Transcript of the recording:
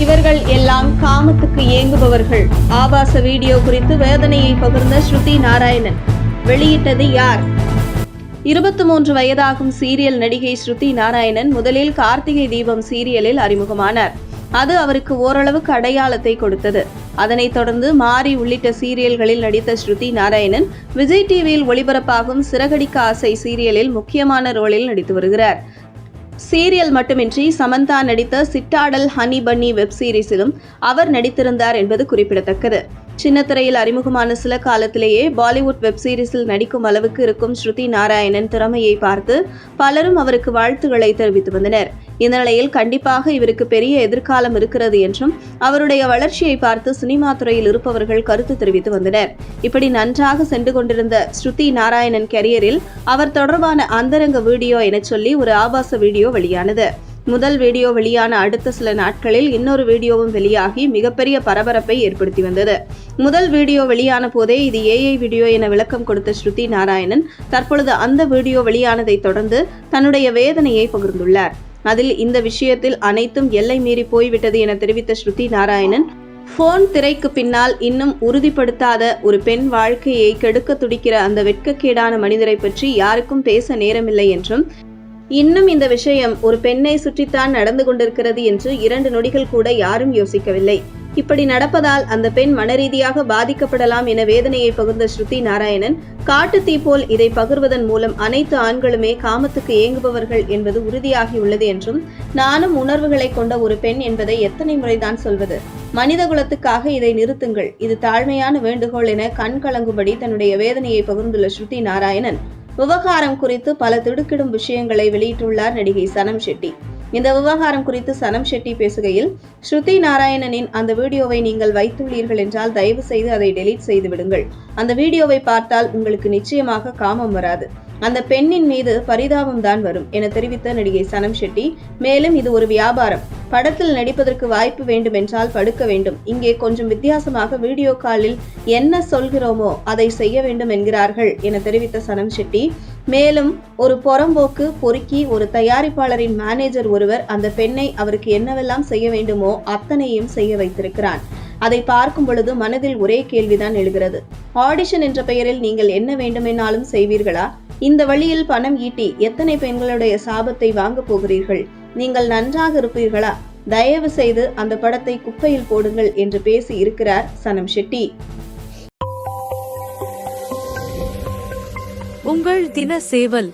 இவர்கள் எல்லாம் காமத்துக்கு ஏங்குபவர்கள். ஆபாச வீடியோ குறித்து வேதனையை பகிர்ந்த ஸ்ருதி நாராயணன். வெளியிட்டது யார்? இருபத்தி மூன்று வயதாகும் சீரியல் நடிகை ஸ்ருதி நாராயணன் முதலில் கார்த்திகை தீபம் சீரியலில் அறிமுகமானார். அது அவருக்கு ஓரளவுக்கு அடையாளத்தை கொடுத்தது. அதனைத் தொடர்ந்து மாரி உள்ளிட்ட சீரியல்களில் நடித்த ஸ்ருதி நாராயணன் விஜய் டிவியில் ஒளிபரப்பாகும் சிறகடிக்க ஆசை சீரியலில் முக்கியமான ரோலில் நடித்து வருகிறார். சீரியல் மட்டுமின்றி சமந்தா நடித்த சிட்டாடல் ஹனி பன்னி வெப் சீரிஸிலும் அவர் நடித்திருந்தார் என்பது குறிப்பிடத்தக்கது. சின்னத்திரையில் அறிமுகமான சில காலத்திலேயே பாலிவுட் வெப் சீரிஸில் நடிக்கும் அளவுக்கு இருக்கும் ஸ்ருதி நாராயணன் திறமையை பார்த்து பலரும் அவருக்கு வாழ்த்துக்களை தெரிவித்து வந்தனர். இந்த நிலையில் கண்டிப்பாக இவருக்கு பெரிய எதிர்காலம் இருக்கிறது என்றும் அவருடைய வளர்ச்சியை பார்த்து சினிமா துறையில் இருப்பவர்கள் கருத்து தெரிவித்து வந்தனர். இப்படி நன்றாக சென்று கொண்டிருந்த ஸ்ருதி நாராயணன் கெரியரில் அவர் தொடர்பான அந்தரங்க வீடியோ என சொல்லி ஒரு ஆபாச வீடியோ வெளியானது. முதல் வீடியோ வெளியான அடுத்த சில நாட்களில் இன்னொரு வீடியோவும் வெளியாகி மிகப்பெரிய பரபரப்பை ஏற்படுத்தி வந்தது. முதல் வீடியோ வெளியான போதே இது ஏஐ வீடியோ என விளக்கம் கொடுத்த ஸ்ருதி நாராயணன் தற்பொழுது அந்த வீடியோ வெளியானதை தொடர்ந்து தன்னுடைய வேதனையை பகிர்ந்துள்ளார். அதில் இந்த விஷயத்தில் அனைத்தும் எல்லை மீறி போய்விட்டது என தெரிவித்த ஸ்ருதி நாராயணன் போன் திரைக்கு பின்னால் இன்னும் உறுதிப்படுத்தாத ஒரு பெண் வாழ்க்கையை கெடுக்க துடிக்கிற அந்த வெட்கக்கேடான மனிதரை பற்றி யாருக்கும் பேச நேரமில்லை என்றும் இன்னும் இந்த விஷயம் ஒரு பெண்ணை சுற்றித்தான் நடந்து கொண்டிருக்கிறது என்று இரண்டு நொடிகள் கூட யாரும் யோசிக்கவில்லை. இப்படி நடப்பதால் அந்த பெண் மனரீதியாக பாதிக்கப்படலாம் என வேதனையை பகிர்ந்த ஸ்ருதி நாராயணன் காட்டு தீ போல் இதை பகிர்வதன் மூலம் அனைத்து ஆண்களுமே காமத்துக்கு ஏங்குபவர்கள் என்பது உறுதியாகியுள்ளது என்றும் நானும் உணர்வுகளை கொண்ட ஒரு பெண் என்பதை எத்தனை முறைதான் சொல்வது. மனித குலத்துக்காக இதை நிறுத்துங்கள். இது தாழ்மையான வேண்டுகோள் என கண் கலங்கும்படி தன்னுடைய வேதனையை பகிர்ந்துள்ள ஸ்ருதி நாராயணன் விவகாரம் குறித்து பல திடுக்கிடும் விஷயங்களை வெளியிட்டுள்ளார் நடிகை சனம் ஷெட்டி. இந்த விவகாரம் குறித்து சனம் ஷெட்டி பேசுகையில் ஸ்ருதி நாராயணனின் அந்த வீடியோவை நீங்கள் வைத்துள்ளீர்கள் என்றால் தயவு செய்து அதை டெலீட் செய்து விடுங்கள். அந்த வீடியோவை பார்த்தால் உங்களுக்கு நிச்சயமாக காமம் வராது. அந்த பெண்ணின் மீது பரிதாபம் தான் வரும் என தெரிவித்த நடிகை சனம் ஷெட்டி மேலும் இது ஒரு வியாபாரம். படத்தில் நடிப்பதற்கு வாய்ப்பு வேண்டும் என்றால் படுக்க வேண்டும். இங்கே கொஞ்சம் வித்தியாசமாக வீடியோ காலில் என்ன சொல்கிறோமோ அதை செய்ய வேண்டும் என்கிறார்கள் என தெரிவித்த சனம் ஷெட்டி மேலும் ஒரு புறம்போக்கு பொறுக்கி ஒரு தயாரிப்பாளரின் மேனேஜர் ஒருவர் அந்த பெண்ணை அவருக்கு என்னவெல்லாம் செய்ய வேண்டுமோ அத்தனையும் செய்ய வைத்திருக்கிறான் அதை பார்க்கும் பொழுது மனதில் ஒரே கேள்விதான் எழுகிறது. ஆடிஷன் என்ற பெயரில் நீங்கள் என்ன வேண்டுமென்னாலும் செய்வீர்களா? இந்த வழியில் பணம் ஈட்டி எத்தனை பெண்களுடைய சாபத்தை வாங்கப் போகிறீர்கள்? நீங்கள் நன்றாக இருப்பீர்களா? தயவு செய்து அந்த படத்தை குப்பையில் போடுங்கள் என்று பேசி இருக்கிறார் சனம் ஷெட்டி. உங்கள் தின சேவல்